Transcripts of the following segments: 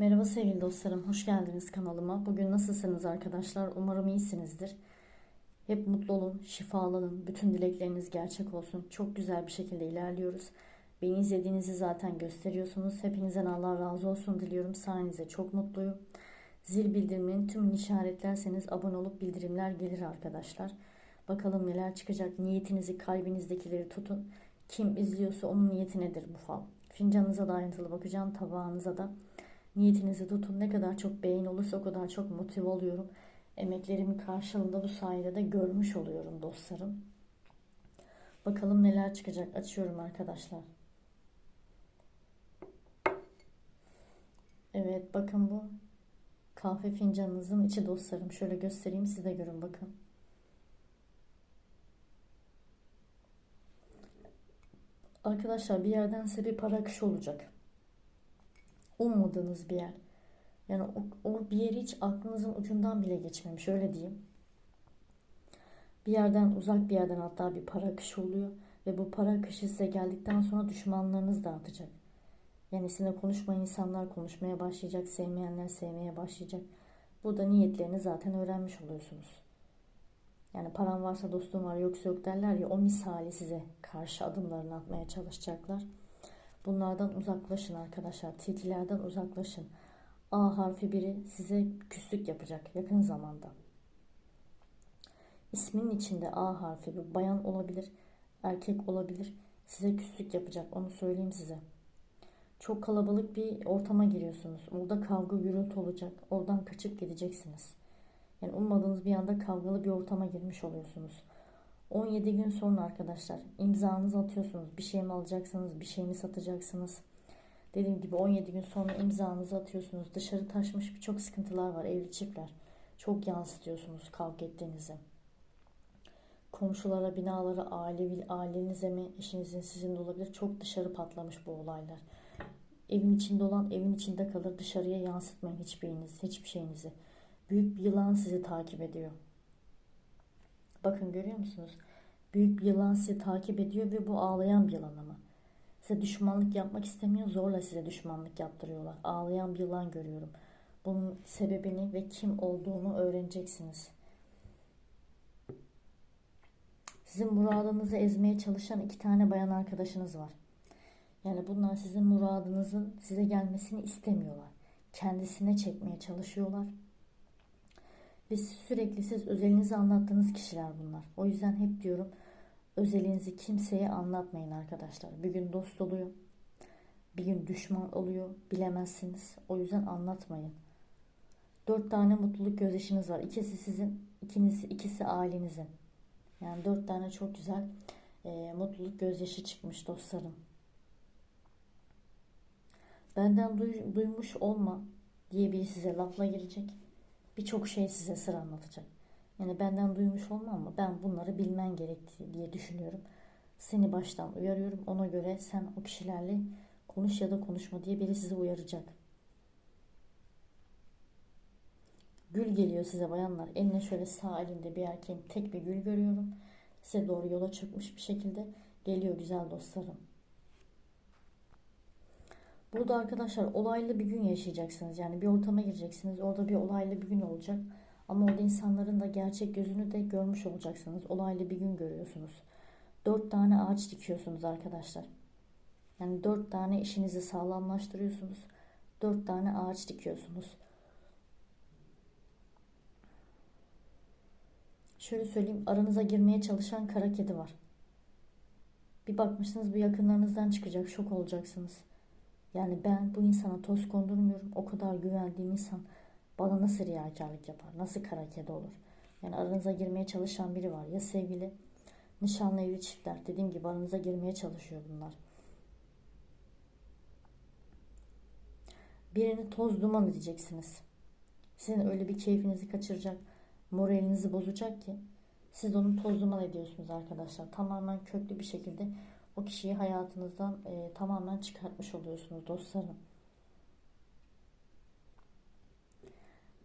Merhaba sevgili dostlarım, hoş geldiniz kanalıma. Bugün nasılsınız arkadaşlar? Umarım iyisinizdir. Hep mutlu olun, şifalanın, bütün dilekleriniz gerçek olsun. Çok güzel bir şekilde ilerliyoruz. Beni izlediğinizi zaten gösteriyorsunuz. Hepinizden Allah razı olsun diliyorum. Sayenizde çok mutluyum. Zil bildirimini tümünü işaretlerseniz abone olup bildirimler gelir arkadaşlar. Bakalım neler çıkacak. Niyetinizi, kalbinizdekileri tutun. Kim izliyorsa onun niyeti nedir bu fal? Fincanınıza da ayrıntılı bakacağım, tabağınıza da. Niyetinizi tutun. Ne kadar çok beğeni olursa o kadar çok motive oluyorum. Emeklerimin karşılığında bu sayede de görmüş oluyorum dostlarım. Bakalım neler çıkacak. Açıyorum arkadaşlar. Evet bakın bu kahve fincanınızın içi dostlarım. Şöyle göstereyim siz de görün bakın. Arkadaşlar bir yerden size bir para akışı olacak ummadığınız bir yer. Yani o, o bir yeri hiç aklınızın ucundan bile geçmemiş öyle diyeyim. Bir yerden uzak bir yerden hatta bir para akışı oluyor ve bu para akışı size geldikten sonra düşmanlarınız dağıtacak. Yani sizinle konuşmayan insanlar konuşmaya başlayacak, sevmeyenler sevmeye başlayacak. Burada niyetlerini zaten öğrenmiş oluyorsunuz. Yani param varsa dostum var yoksa yok derler ya o misali size karşı adımlarını atmaya çalışacaklar. Bunlardan uzaklaşın arkadaşlar. Tilkilerden uzaklaşın. A harfi biri size küslük yapacak yakın zamanda. İsminin içinde A harfi bir bayan olabilir, erkek olabilir. Size küslük yapacak. Onu söyleyeyim size. Çok kalabalık bir ortama giriyorsunuz. Orada kavga gürültü olacak. Oradan kaçıp gideceksiniz. Yani ummadığınız bir anda kavgalı bir ortama girmiş oluyorsunuz. 17 gün sonra arkadaşlar imzanızı atıyorsunuz. Bir şey mi alacaksınız, bir şey mi satacaksınız? Dediğim gibi 17 gün sonra imzanızı atıyorsunuz. Dışarı taşmış birçok sıkıntılar var evli çiftler. Çok yansıtıyorsunuz kavga ettiğinizi. Komşulara, binalara, ailevi, ailenize mi, eşinizin sizin de olabilir. Çok dışarı patlamış bu olaylar. Evin içinde olan evin içinde kalır. Dışarıya yansıtmayın hiçbiriniz, hiçbir şeyinizi. Büyük bir yılan sizi takip ediyor. Bakın görüyor musunuz? Büyük bir yılan sizi takip ediyor ve bu ağlayan bir yılan ama. Size düşmanlık yapmak istemiyor. Zorla size düşmanlık yaptırıyorlar. Ağlayan bir yılan görüyorum. Bunun sebebini ve kim olduğunu öğreneceksiniz. Sizin muradınızı ezmeye çalışan iki tane bayan arkadaşınız var. Yani bunlar sizin muradınızın size gelmesini istemiyorlar. Kendisine çekmeye çalışıyorlar. Ve sürekli siz özelinizi anlattığınız kişiler bunlar. O yüzden hep diyorum özelinizi kimseye anlatmayın arkadaşlar. Bir gün dost oluyor. Bir gün düşman oluyor. Bilemezsiniz. O yüzden anlatmayın. Dört tane mutluluk gözyaşınız var. İkisi sizin, ikiniz, ikisi ailenizin. Yani dört tane çok güzel e, mutluluk gözyaşı çıkmış dostlarım. Benden duy, duymuş olma diye biri size lafla girecek birçok şey size sır anlatacak. Yani benden duymuş olma ama ben bunları bilmen gerektiği diye düşünüyorum. Seni baştan uyarıyorum. Ona göre sen o kişilerle konuş ya da konuşma diye biri sizi uyaracak. Gül geliyor size bayanlar. Eline şöyle sağ elinde bir erkeğin tek bir gül görüyorum. Size doğru yola çıkmış bir şekilde geliyor güzel dostlarım. Burada arkadaşlar olaylı bir gün yaşayacaksınız. Yani bir ortama gireceksiniz. Orada bir olaylı bir gün olacak. Ama orada insanların da gerçek gözünü de görmüş olacaksınız. Olaylı bir gün görüyorsunuz. Dört tane ağaç dikiyorsunuz arkadaşlar. Yani dört tane işinizi sağlamlaştırıyorsunuz. Dört tane ağaç dikiyorsunuz. Şöyle söyleyeyim aranıza girmeye çalışan kara kedi var. Bir bakmışsınız bu yakınlarınızdan çıkacak şok olacaksınız. Yani ben bu insana toz kondurmuyorum. O kadar güvendiğim insan bana nasıl riyakarlık yapar? Nasıl kara kedi olur? Yani aranıza girmeye çalışan biri var. Ya sevgili, nişanlı evli çiftler. Dediğim gibi aranıza girmeye çalışıyor bunlar. Birini toz duman edeceksiniz. Sizin öyle bir keyfinizi kaçıracak, moralinizi bozacak ki siz onu toz duman ediyorsunuz arkadaşlar. Tamamen köklü bir şekilde o kişiyi hayatınızdan e, tamamen çıkartmış oluyorsunuz dostlarım.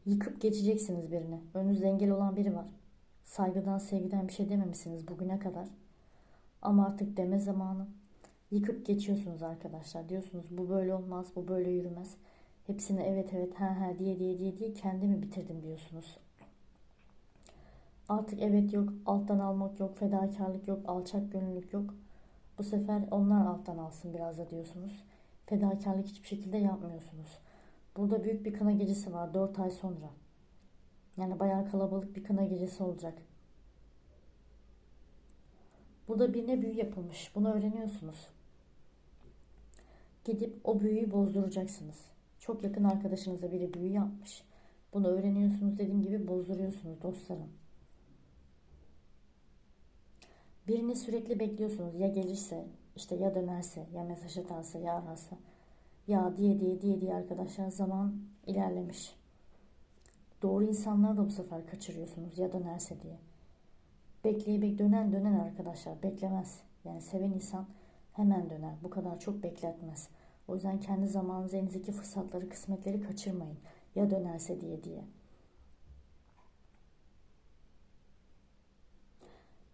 Yıkıp geçeceksiniz birini. Önünüzde engel olan biri var. Saygıdan, sevgiden bir şey dememişsiniz bugüne kadar. Ama artık deme zamanı. Yıkıp geçiyorsunuz arkadaşlar. Diyorsunuz bu böyle olmaz, bu böyle yürümez. Hepsini evet evet ha ha diye diye diye diye kendimi bitirdim diyorsunuz. Artık evet yok, alttan almak yok, fedakarlık yok, alçak gönüllülük yok. Bu sefer onlar alttan alsın biraz da diyorsunuz. Fedakarlık hiçbir şekilde yapmıyorsunuz. Burada büyük bir kına gecesi var 4 ay sonra. Yani bayağı kalabalık bir kına gecesi olacak. Burada birine büyü yapılmış. Bunu öğreniyorsunuz. Gidip o büyüyü bozduracaksınız. Çok yakın arkadaşınıza biri büyü yapmış. Bunu öğreniyorsunuz dediğim gibi bozduruyorsunuz dostlarım. Birini sürekli bekliyorsunuz. Ya gelirse, işte ya dönerse, ya mesaj atarsa, ya ararsa. Ya diye diye diye diye arkadaşlar zaman ilerlemiş. Doğru insanları da bu sefer kaçırıyorsunuz ya dönerse diye. Bekleyip dönen dönen arkadaşlar beklemez. Yani seven insan hemen döner. Bu kadar çok bekletmez. O yüzden kendi zamanınızı elinizdeki fırsatları, kısmetleri kaçırmayın. Ya dönerse diye diye.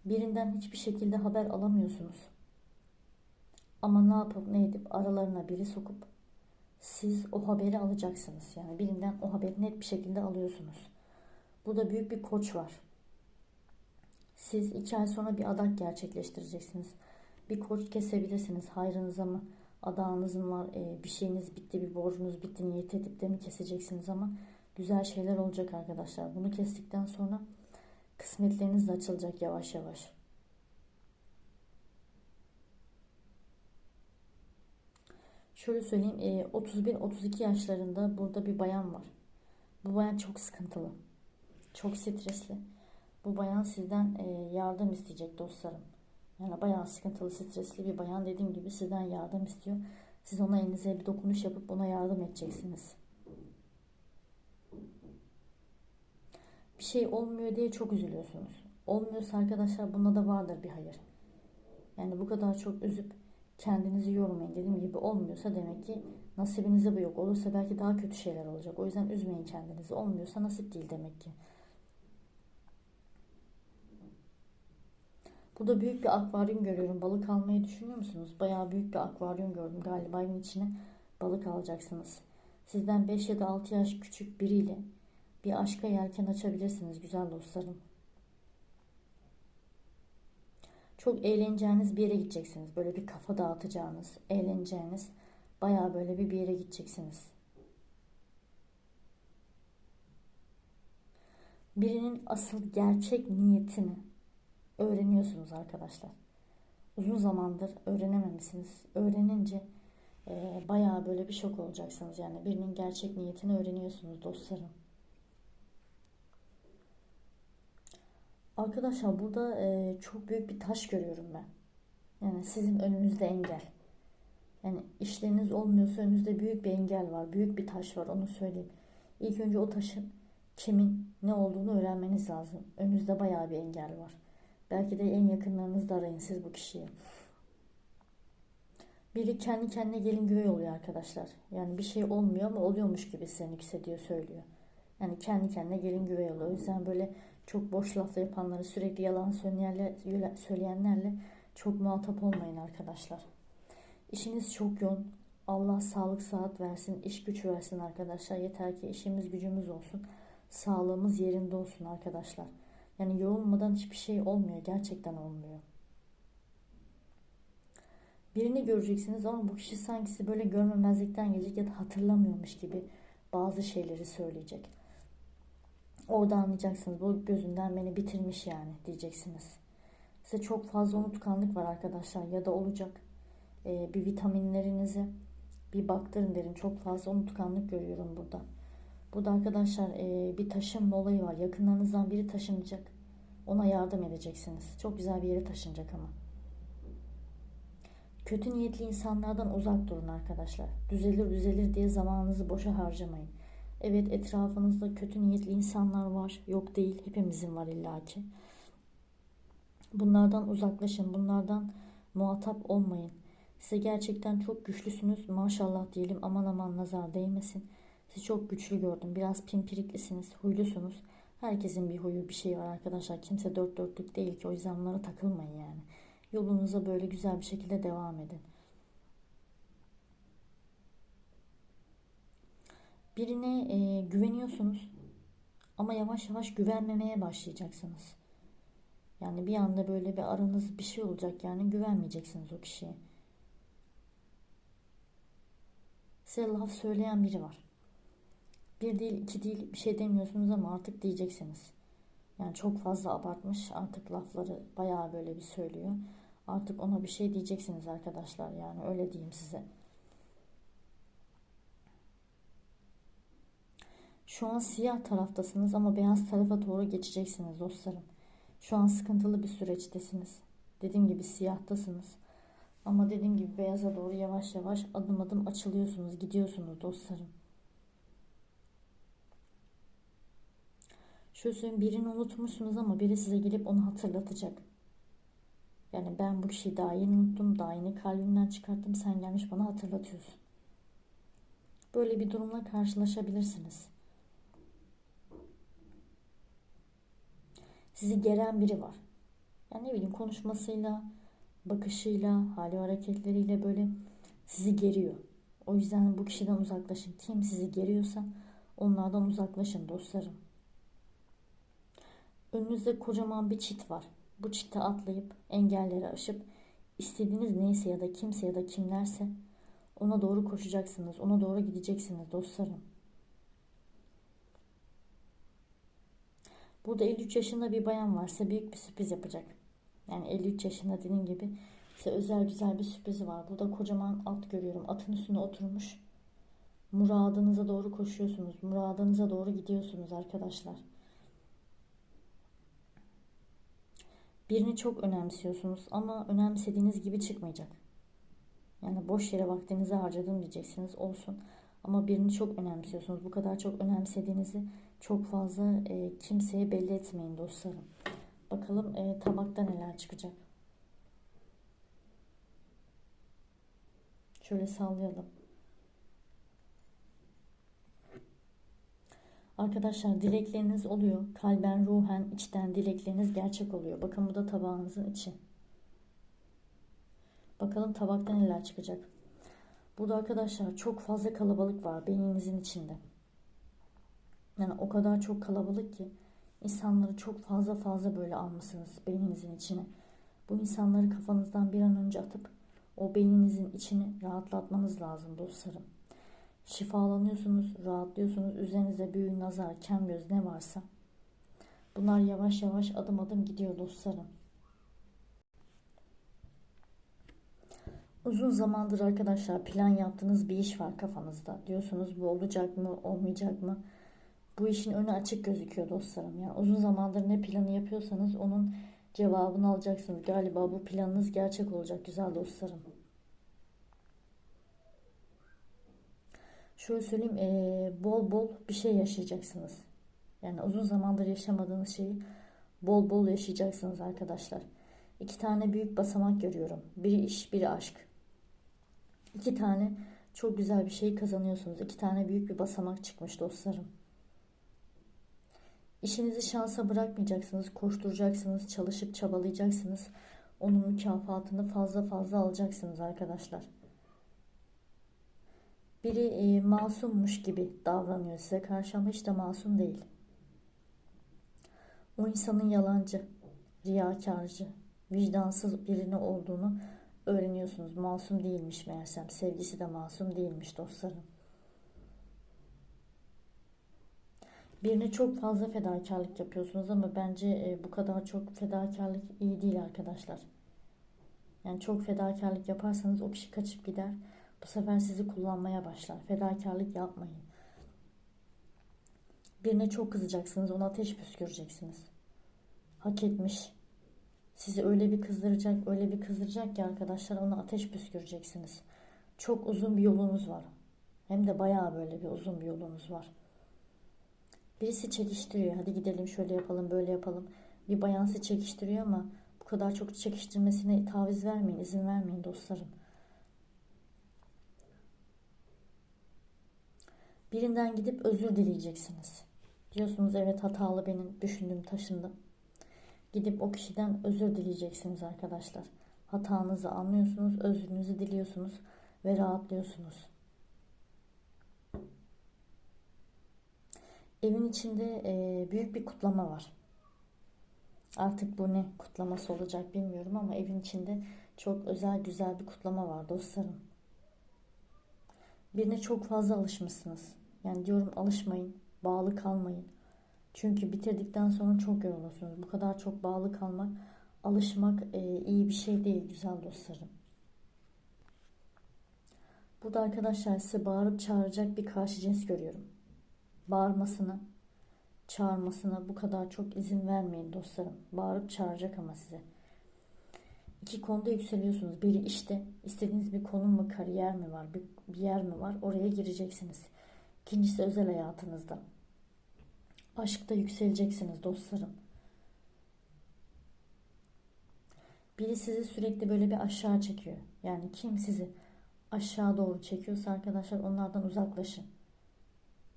Birinden hiçbir şekilde haber alamıyorsunuz. Ama ne yapıp ne edip aralarına biri sokup siz o haberi alacaksınız. Yani birinden o haberi net bir şekilde alıyorsunuz. Burada büyük bir koç var. Siz iki ay sonra bir adak gerçekleştireceksiniz. Bir koç kesebilirsiniz. Hayrınıza mı, adağınız mı var, e, bir şeyiniz bitti, bir borcunuz bitti, niyet edip de mi keseceksiniz ama güzel şeyler olacak arkadaşlar. Bunu kestikten sonra kısmetleriniz açılacak yavaş yavaş. Şöyle söyleyeyim 31-32 yaşlarında burada bir bayan var. Bu bayan çok sıkıntılı. Çok stresli. Bu bayan sizden yardım isteyecek dostlarım. Yani bayağı sıkıntılı, stresli bir bayan dediğim gibi sizden yardım istiyor. Siz ona elinize bir dokunuş yapıp ona yardım edeceksiniz. Bir şey olmuyor diye çok üzülüyorsunuz. Olmuyorsa arkadaşlar bunda da vardır bir hayır. Yani bu kadar çok üzüp kendinizi yormayın. Dediğim gibi olmuyorsa demek ki nasibinizde bu yok. Olursa belki daha kötü şeyler olacak. O yüzden üzmeyin kendinizi. Olmuyorsa nasip değil demek ki. Burada büyük bir akvaryum görüyorum. Balık almayı düşünüyor musunuz? Bayağı büyük bir akvaryum gördüm. Galiba evin içine balık alacaksınız. Sizden 5 ya da 6 yaş küçük biriyle bir aşka yelken açabilirsiniz güzel dostlarım. Çok eğleneceğiniz bir yere gideceksiniz. Böyle bir kafa dağıtacağınız, eğleneceğiniz bayağı böyle bir bir yere gideceksiniz. Birinin asıl gerçek niyetini öğreniyorsunuz arkadaşlar. Uzun zamandır öğrenememişsiniz. Öğrenince e, bayağı böyle bir şok olacaksınız. Yani birinin gerçek niyetini öğreniyorsunuz dostlarım. Arkadaşlar burada e, çok büyük bir taş görüyorum ben. Yani sizin önünüzde engel. Yani işleriniz olmuyorsa önünüzde büyük bir engel var. Büyük bir taş var onu söyleyeyim. İlk önce o taşın kimin ne olduğunu öğrenmeniz lazım. Önünüzde bayağı bir engel var. Belki de en yakınlarınızda arayın siz bu kişiyi. Biri kendi kendine gelin güvey oluyor arkadaşlar. Yani bir şey olmuyor ama oluyormuş gibi size nüksediyor söylüyor. Yani kendi kendine gelin güvey oluyor. O yüzden böyle çok boş lafla yapanları sürekli yalan söyleyenlerle çok muhatap olmayın arkadaşlar. İşiniz çok yoğun. Allah sağlık saat versin, iş güç versin arkadaşlar. Yeter ki işimiz gücümüz olsun. Sağlığımız yerinde olsun arkadaşlar. Yani yorulmadan hiçbir şey olmuyor. Gerçekten olmuyor. Birini göreceksiniz ama bu kişi sanki böyle görmemezlikten gelecek ya da hatırlamıyormuş gibi bazı şeyleri söyleyecek. Orada anlayacaksınız bu gözünden beni bitirmiş yani diyeceksiniz. Size çok fazla unutkanlık var arkadaşlar ya da olacak. Ee, bir vitaminlerinizi bir baktırın derin. Çok fazla unutkanlık görüyorum burada. Burada arkadaşlar e, bir taşınma olayı var. Yakınlarınızdan biri taşınacak. Ona yardım edeceksiniz. Çok güzel bir yere taşınacak ama. Kötü niyetli insanlardan uzak durun arkadaşlar. Düzelir düzelir diye zamanınızı boşa harcamayın. Evet etrafınızda kötü niyetli insanlar var. Yok değil. Hepimizin var illaki. Bunlardan uzaklaşın. Bunlardan muhatap olmayın. Size gerçekten çok güçlüsünüz. Maşallah diyelim aman aman nazar değmesin. Sizi çok güçlü gördüm. Biraz pimpiriklisiniz, huylusunuz. Herkesin bir huyu bir şey var arkadaşlar. Kimse dört dörtlük değil ki o yüzden bunlara takılmayın yani. Yolunuza böyle güzel bir şekilde devam edin. Birine e, güveniyorsunuz ama yavaş yavaş güvenmemeye başlayacaksınız. Yani bir anda böyle bir aranız bir şey olacak yani güvenmeyeceksiniz o kişiye. Size laf söyleyen biri var. Bir değil iki değil bir şey demiyorsunuz ama artık diyeceksiniz. Yani çok fazla abartmış artık lafları bayağı böyle bir söylüyor. Artık ona bir şey diyeceksiniz arkadaşlar yani öyle diyeyim size. Şu an siyah taraftasınız ama beyaz tarafa doğru geçeceksiniz dostlarım. Şu an sıkıntılı bir süreçtesiniz. Dediğim gibi siyahtasınız. Ama dediğim gibi beyaza doğru yavaş yavaş adım adım açılıyorsunuz, gidiyorsunuz dostlarım. Şöyle söyleyeyim birini unutmuşsunuz ama biri size gelip onu hatırlatacak. Yani ben bu kişiyi daha yeni unuttum, daha yeni kalbimden çıkarttım, sen gelmiş bana hatırlatıyorsun. Böyle bir durumla karşılaşabilirsiniz. Sizi geren biri var. Yani ne bileyim konuşmasıyla, bakışıyla, hali hareketleriyle böyle sizi geriyor. O yüzden bu kişiden uzaklaşın. Kim sizi geriyorsa onlardan uzaklaşın dostlarım. Önünüzde kocaman bir çit var. Bu çite atlayıp engelleri aşıp istediğiniz neyse ya da kimse ya da kimlerse ona doğru koşacaksınız. Ona doğru gideceksiniz dostlarım. Burada 53 yaşında bir bayan varsa büyük bir sürpriz yapacak. Yani 53 yaşında dediğim gibi size özel güzel bir sürprizi var. Burada kocaman at görüyorum. Atın üstüne oturmuş. Muradınıza doğru koşuyorsunuz. Muradınıza doğru gidiyorsunuz arkadaşlar. Birini çok önemsiyorsunuz ama önemsediğiniz gibi çıkmayacak. Yani boş yere vaktinizi harcadım diyeceksiniz olsun. Ama birini çok önemsiyorsunuz. Bu kadar çok önemsediğinizi çok fazla e, kimseye belli etmeyin dostlarım. Bakalım e, tabakta neler çıkacak. Şöyle sallayalım. Arkadaşlar dilekleriniz oluyor. Kalben, ruhen, içten dilekleriniz gerçek oluyor. Bakın bu da tabağınızın içi. Bakalım tabakta neler çıkacak. Burada arkadaşlar çok fazla kalabalık var beyninizin içinde. Yani o kadar çok kalabalık ki insanları çok fazla fazla böyle almışsınız beyninizin içine. Bu insanları kafanızdan bir an önce atıp o beyninizin içini rahatlatmanız lazım dostlarım. Şifalanıyorsunuz, rahatlıyorsunuz. Üzerinizde büyü, nazar, kem göz ne varsa. Bunlar yavaş yavaş adım adım gidiyor dostlarım. Uzun zamandır arkadaşlar plan yaptığınız bir iş var kafanızda. Diyorsunuz bu olacak mı, olmayacak mı? Bu işin önü açık gözüküyor dostlarım. Yani uzun zamandır ne planı yapıyorsanız onun cevabını alacaksınız. Galiba bu planınız gerçek olacak güzel dostlarım. Şöyle söyleyeyim ee, bol bol bir şey yaşayacaksınız. Yani uzun zamandır yaşamadığınız şeyi bol bol yaşayacaksınız arkadaşlar. İki tane büyük basamak görüyorum. Biri iş, biri aşk. İki tane çok güzel bir şey kazanıyorsunuz. İki tane büyük bir basamak çıkmış dostlarım. İşinizi şansa bırakmayacaksınız, koşturacaksınız, çalışıp çabalayacaksınız. Onun mükafatını fazla fazla alacaksınız arkadaşlar. Biri e, masummuş gibi davranıyor size karşı ama hiç de masum değil. O insanın yalancı, riyakarcı, vicdansız birini olduğunu öğreniyorsunuz. Masum değilmiş meğersem. Sevgisi de masum değilmiş dostlarım. Birine çok fazla fedakarlık yapıyorsunuz ama bence e, bu kadar çok fedakarlık iyi değil arkadaşlar. Yani çok fedakarlık yaparsanız o kişi kaçıp gider. Bu sefer sizi kullanmaya başlar. Fedakarlık yapmayın. Birine çok kızacaksınız. Ona ateş püsküreceksiniz. Hak etmiş. Sizi öyle bir kızdıracak, öyle bir kızdıracak ki arkadaşlar ona ateş püsküreceksiniz. Çok uzun bir yolunuz var. Hem de bayağı böyle bir uzun bir yolunuz var. Birisi çekiştiriyor. Hadi gidelim şöyle yapalım, böyle yapalım. Bir bayansı çekiştiriyor ama bu kadar çok çekiştirmesine taviz vermeyin, izin vermeyin dostlarım. Birinden gidip özür dileyeceksiniz. Diyorsunuz evet hatalı benim, düşündüm, taşındım. Gidip o kişiden özür dileyeceksiniz arkadaşlar. Hatanızı anlıyorsunuz, özrünüzü diliyorsunuz ve rahatlıyorsunuz. Evin içinde e, büyük bir kutlama var. Artık bu ne kutlaması olacak bilmiyorum ama evin içinde çok özel güzel bir kutlama var dostlarım. Birine çok fazla alışmışsınız. Yani diyorum alışmayın, bağlı kalmayın. Çünkü bitirdikten sonra çok yorulursunuz. Bu kadar çok bağlı kalmak, alışmak e, iyi bir şey değil güzel dostlarım. Burada arkadaşlar size bağırıp çağıracak bir karşı cins görüyorum. Bağırmasına, çağırmasına bu kadar çok izin vermeyin dostlarım. Bağırıp çağıracak ama size. İki konuda yükseliyorsunuz. Biri işte istediğiniz bir konum mu, kariyer mi var, bir, bir yer mi var oraya gireceksiniz. İkincisi özel hayatınızda. Aşkta yükseleceksiniz dostlarım. Biri sizi sürekli böyle bir aşağı çekiyor. Yani kim sizi aşağı doğru çekiyorsa arkadaşlar onlardan uzaklaşın.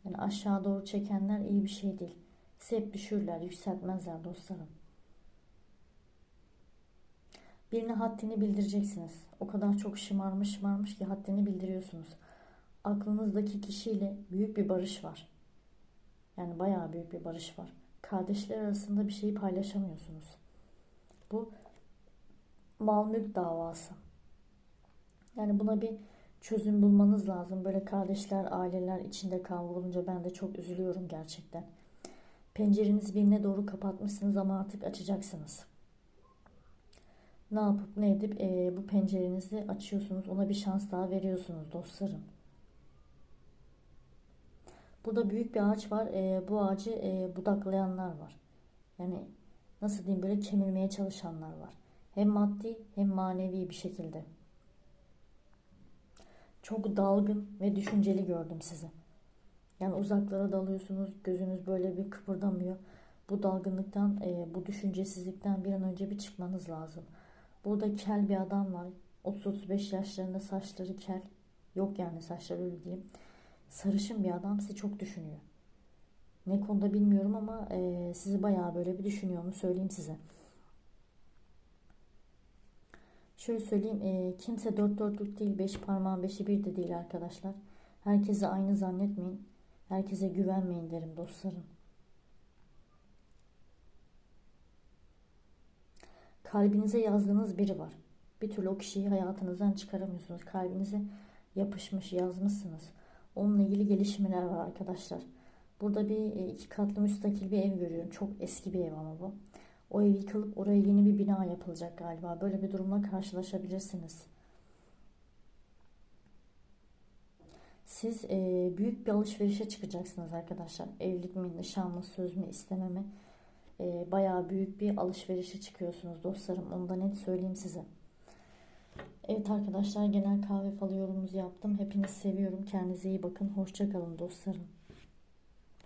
Yani aşağı doğru çekenler iyi bir şey değil. Sizi hep düşürürler, yükseltmezler dostlarım. Birine haddini bildireceksiniz. O kadar çok şımarmış şımarmış ki haddini bildiriyorsunuz. Aklınızdaki kişiyle büyük bir barış var. Yani bayağı büyük bir barış var. Kardeşler arasında bir şeyi paylaşamıyorsunuz. Bu mal mülk davası. Yani buna bir çözüm bulmanız lazım. Böyle kardeşler, aileler içinde kavga olunca ben de çok üzülüyorum gerçekten. Pencerenizi birine doğru kapatmışsınız ama artık açacaksınız. Ne yapıp ne edip e, bu pencerenizi açıyorsunuz. Ona bir şans daha veriyorsunuz dostlarım. Burada büyük bir ağaç var. E, bu ağacı e, budaklayanlar var. Yani nasıl diyeyim böyle kemirmeye çalışanlar var. Hem maddi hem manevi bir şekilde. Çok dalgın ve düşünceli gördüm sizi. Yani uzaklara dalıyorsunuz. Gözünüz böyle bir kıpırdamıyor. Bu dalgınlıktan, e, bu düşüncesizlikten bir an önce bir çıkmanız lazım. Burada kel bir adam var. 30-35 yaşlarında saçları kel. Yok yani saçları öyle diyeyim. Sarışın bir adam sizi çok düşünüyor. Ne konuda bilmiyorum ama e, sizi bayağı böyle bir düşünüyor mu söyleyeyim size. Şöyle söyleyeyim e, kimse dört dörtlük değil beş parmağın beşi bir de değil arkadaşlar. Herkese aynı zannetmeyin. Herkese güvenmeyin derim dostlarım. Kalbinize yazdığınız biri var. Bir türlü o kişiyi hayatınızdan çıkaramıyorsunuz. Kalbinize yapışmış yazmışsınız. Onunla ilgili gelişmeler var arkadaşlar. Burada bir e, iki katlı müstakil bir ev görüyorum. Çok eski bir ev ama bu. O ev yıkılıp oraya yeni bir bina yapılacak galiba. Böyle bir durumla karşılaşabilirsiniz. Siz e, büyük bir alışverişe çıkacaksınız arkadaşlar. Evlilik mi, nişan mı, söz mü, isteme mi? E, bayağı büyük bir alışverişe çıkıyorsunuz dostlarım. Onu da net söyleyeyim size. Evet arkadaşlar genel kahve falı yorumumuzu yaptım. Hepinizi seviyorum. Kendinize iyi bakın. Hoşçakalın dostlarım.